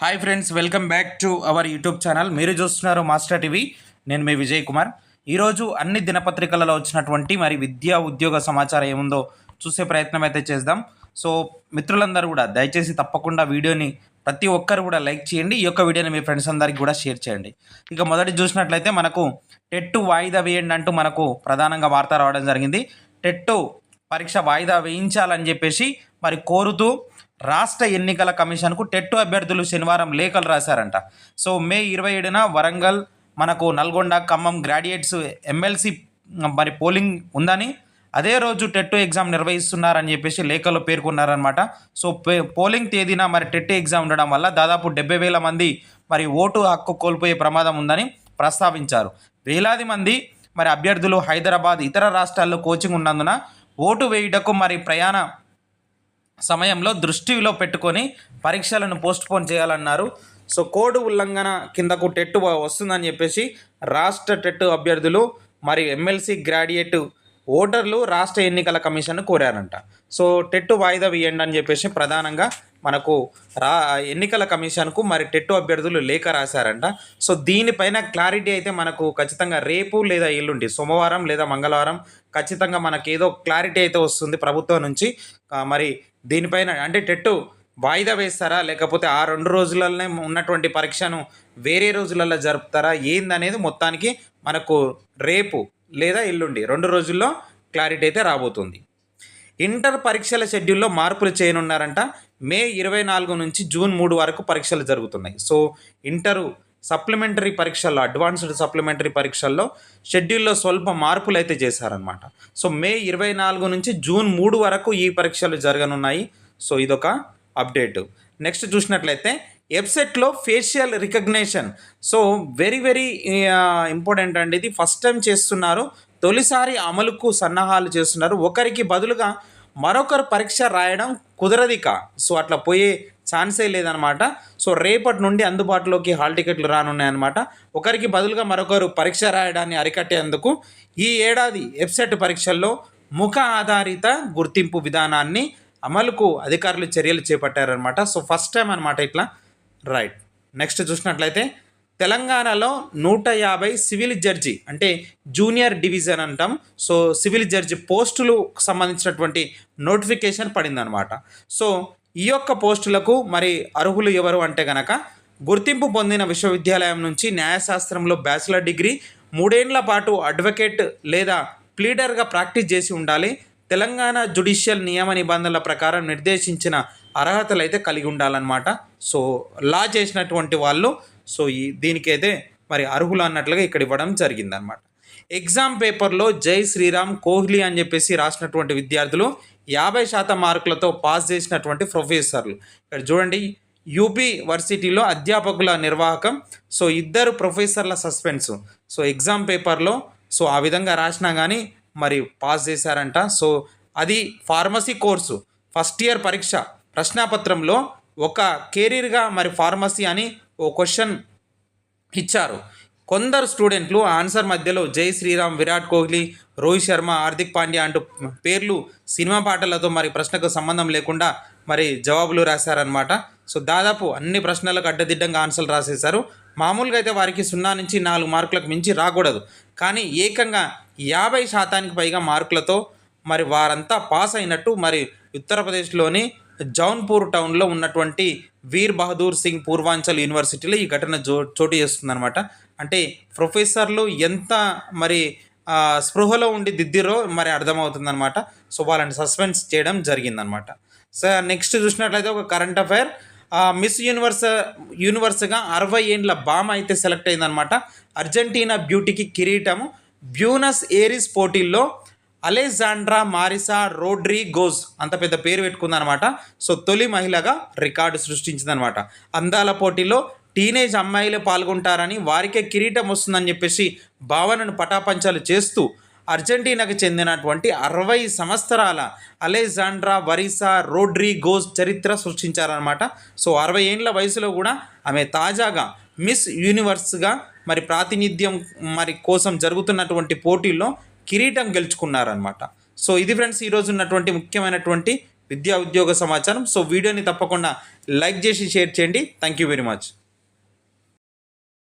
Hi friends welcome back to our YouTube channel మీరు చూస్తున్నారు master TV నేను మీ విజయ్ కుమార్. ఈరోజు అన్ని దినపత్రికలలో వచ్చినటువంటి మరి విద్యా ఉద్యోగ సమాచారం ఏముందో చూసే ప్రయత్నం అయితే చేద్దాం. సో మిత్రులందరూ కూడా దయచేసి తప్పకుండా వీడియోని ప్రతి ఒక్కరు కూడా లైక్ చేయండి. ఈ యొక్క వీడియోని మీ ఫ్రెండ్స్ అందరికీ కూడా షేర్ చేయండి. ఇక మొదటి చూసినట్లయితే మనకు టెట్టు వాయిదా వేయండి అంటూ మనకు ప్రధానంగా వార్త రావడం జరిగింది. టెట్టు పరీక్ష వాయిదా వేయించాలని చెప్పేసి మరి కోరుతూ రాష్ట్ర ఎన్నికల కమిషన్కు టెట్టు అభ్యర్థులు శనివారం లేఖలు రాశారంట. సో మే ఇరవై ఏడున వరంగల్ మనకు నల్గొండ ఖమ్మం గ్రాడ్యుయేట్స్ ఎమ్మెల్సీ మరి పోలింగ్ ఉందని అదే రోజు టెట్ ఎగ్జామ్ నిర్వహిస్తున్నారని చెప్పేసి లేఖలో పేర్కొన్నారనమాట సో పే పోలింగ్ తేదీన మరి టెట్ ఎగ్జామ్ ఉండడం వల్ల దాదాపు డెబ్బై వేల మంది మరి ఓటు హక్కు కోల్పోయే ప్రమాదం ఉందని ప్రస్తావించారు. వేలాది మంది మరి అభ్యర్థులు హైదరాబాద్ ఇతర రాష్ట్రాల్లో కోచింగ్ ఉన్నందున ఓటు వేయుటకు మరి ప్రయాణ సమయంలో దృష్టిలో పెట్టుకొని పరీక్షలను పోస్ట్పోన్ చేయాలన్నారు. సో కోడ్ ఉల్లంఘన కిందకు టెట్ వస్తుందని చెప్పేసి రాష్ట్ర టెట్ అభ్యర్థులు మరి ఎమ్మెల్సీ గ్రాడ్యుయేట్ ఓటర్లు రాష్ట్ర ఎన్నికల కమిషన్ కోరారంట. సో టెట్టు వాయిదా వేయండి అని చెప్పేసి ప్రధానంగా మనకు రా ఎన్నికల కమిషన్కు మరి టెట్టు అభ్యర్థులు లేఖ రాశారంట. సో దీనిపైన క్లారిటీ అయితే మనకు ఖచ్చితంగా రేపు లేదా ఎల్లుండి సోమవారం లేదా మంగళవారం ఖచ్చితంగా మనకి ఏదో క్లారిటీ అయితే వస్తుంది ప్రభుత్వం నుంచి. మరి దీనిపైన అంటే టెట్టు వాయిదా వేస్తారా? లేకపోతే ఆ రెండు రోజులలోనే ఉన్నటువంటి పరీక్షను వేరే రోజులలో జరుపుతారా? ఏందనేది మొత్తానికి మనకు రేపు లేదా ఎల్లుండి రెండు రోజుల్లో క్లారిటీ అయితే రాబోతుంది. ఇంటర్ పరీక్షల షెడ్యూల్లో మార్పులు చేయనున్నారంట. మే ఇరవై నాలుగు నుంచి జూన్ మూడు వరకు పరీక్షలు జరుగుతున్నాయి. సో ఇంటరు సప్లిమెంటరీ పరీక్షల్లో అడ్వాన్స్డ్ సప్లిమెంటరీ పరీక్షల్లో షెడ్యూల్లో స్వల్ప మార్పులు అయితే చేశారనమాట సో మే ఇరవై నాలుగు నుంచి జూన్ మూడు వరకు ఈ పరీక్షలు జరగనున్నాయి. సో ఇదొక అప్డేట్. నెక్స్ట్ చూసినట్లయితే వెబ్సైట్లో facial recognition. So very very important అండి ఇది. ఫస్ట్ టైం చేస్తున్నారు. తొలిసారి అమలుకు సన్నాహాలు చేస్తున్నారు. ఒకరికి బదులుగా మరొకరు పరీక్ష రాయడం కుదరదిక సో అట్లా పోయే ఛాన్సే లేదనమాట. సో రేపటి నుండి అందుబాటులోకి హాల్ టికెట్లు రానున్నాయన్నమాట. ఒకరికి బదులుగా మరొకరు పరీక్ష రాయడాన్ని అరికట్టేందుకు ఈ ఏడాది వెబ్సైట్ పరీక్షల్లో ముఖ ఆధారిత గుర్తింపు విధానాన్ని అమలుకు అధికారులు చర్యలు చేపట్టారనమాట సో ఫస్ట్ టైం అనమాట ఇట్లా. రైట్. నెక్స్ట్ చూసినట్లయితే తెలంగాణలో నూట యాభై సివిల్ జడ్జి అంటే జూనియర్ డివిజన్ అంటాం. సో సివిల్ జడ్జి పోస్టులు సంబంధించినటువంటి నోటిఫికేషన్ పడిందనమాట సో ఈ యొక్క పోస్టులకు మరి అర్హులు ఎవరు అంటే గనక గుర్తింపు పొందిన విశ్వవిద్యాలయం నుంచి న్యాయశాస్త్రంలో బ్యాచిలర్ డిగ్రీ మూడేండ్ల పాటు అడ్వకేట్ లేదా ప్లీడర్గా ప్రాక్టీస్ చేసి ఉండాలి. తెలంగాణ జుడిషియల్ నియమ నిబంధనల ప్రకారం నిర్దేశించిన అర్హతలు అయితే కలిగి ఉండాలన్నమాట. సో లా చేసినటువంటి వాళ్ళు సో ఈ దీనికైతే మరి అర్హులు అన్నట్లుగా ఇక్కడ ఇవ్వడం జరిగిందనమాట ఎగ్జామ్ పేపర్లో జై శ్రీరామ్ కోహ్లీ అని చెప్పేసి రాసినటువంటి విద్యార్థులు యాభై శాతం మార్కులతో పాస్ చేసినటువంటి ప్రొఫెసర్లు. ఇక్కడ చూడండి యూపీ వర్సిటీలో అధ్యాపకుల నిర్వాహకం సో ఇద్దరు ప్రొఫెసర్ల సస్పెన్స్. సో ఎగ్జామ్ పేపర్లో సో ఆ విధంగా రాసినా కానీ మరి పాస్ చేశారంట. సో అది ఫార్మసీ కోర్సు ఫస్ట్ ఇయర్ పరీక్ష ప్రశ్నాపత్రంలో ఒక కెరీర్గా మరి ఫార్మసీ అని ఓ క్వశ్చన్ ఇచ్చారు. కొందరు స్టూడెంట్లు ఆన్సర్ మధ్యలో జై శ్రీరామ్ విరాట్ కోహ్లీ రోహిత్ శర్మ హార్దిక్ పాండ్యా అంటూ పేర్లు సినిమా పాటలతో మరి ప్రశ్నకు సంబంధం లేకుండా మరి జవాబులు రాశారనమాట సో దాదాపు అన్ని ప్రశ్నలకు అడ్డదిడ్డంగా ఆన్సర్లు రాసేశారు. మామూలుగా అయితే వారికి సున్నా నుంచి నాలుగు మార్కులకు మించి రాకూడదు. కానీ ఏకంగా యాభై శాతానికి పైగా మార్కులతో మరి వారంతా పాస్ అయినట్టు మరి ఉత్తరప్రదేశ్లోని జౌన్పూర్ టౌన్లో ఉన్నటువంటి వీర్ బహదూర్ సింగ్ పూర్వాంచల్ యూనివర్సిటీలో ఈ ఘటన జో చోటు చేస్తుందనమాట అంటే ప్రొఫెసర్లు ఎంత మరి స్పృహలో ఉండి దిద్దిరో మరి అర్థమవుతుందనమాట సో వాళ్ళని సస్పెన్స్ చేయడం జరిగిందనమాట సో నెక్స్ట్ చూసినట్లయితే ఒక కరెంట్ అఫైర్ మిస్ యూనివర్స్ యూనివర్స్గా అరవై ఏండ్ల బామ అయితే సెలెక్ట్ అయిందనమాట అర్జెంటీనా బ్యూటీకి కిరీటము. బ్యూనస్ ఏరిస్ పోటీల్లో అలెజాండ్రా మారిసా రోడ్రీ గోజ్ అంత పెద్ద పేరు పెట్టుకుందనమాట సో తొలి మహిళగా రికార్డు సృష్టించిందనమాట అందాల పోటీలో టీనేజ్ అమ్మాయిలే పాల్గొంటారని వారికే కిరీటం వస్తుందని చెప్పేసి భావనను పటాపంచాలు చేస్తూ అర్జెంటీనాకు చెందినటువంటి అరవై సంవత్సరాల అలెజాండ్రా వరిసా రోడ్రీ గోస్ చరిత్ర సృష్టించారనమాట సో అరవై ఏండ్ల వయసులో కూడా ఆమె తాజాగా మిస్ యూనివర్స్గా మరి ప్రాతినిధ్యం మరి కోసం జరుగుతున్నటువంటి పోటీల్లో కిరీటం గెలుచుకున్నారనమాట సో ఇది ఫ్రెండ్స్ ఈరోజు ఉన్నటువంటి ముఖ్యమైనటువంటి విద్యా ఉద్యోగ సమాచారం. సో వీడియోని తప్పకుండా లైక్ చేసి షేర్ చేయండి. Thank you very much.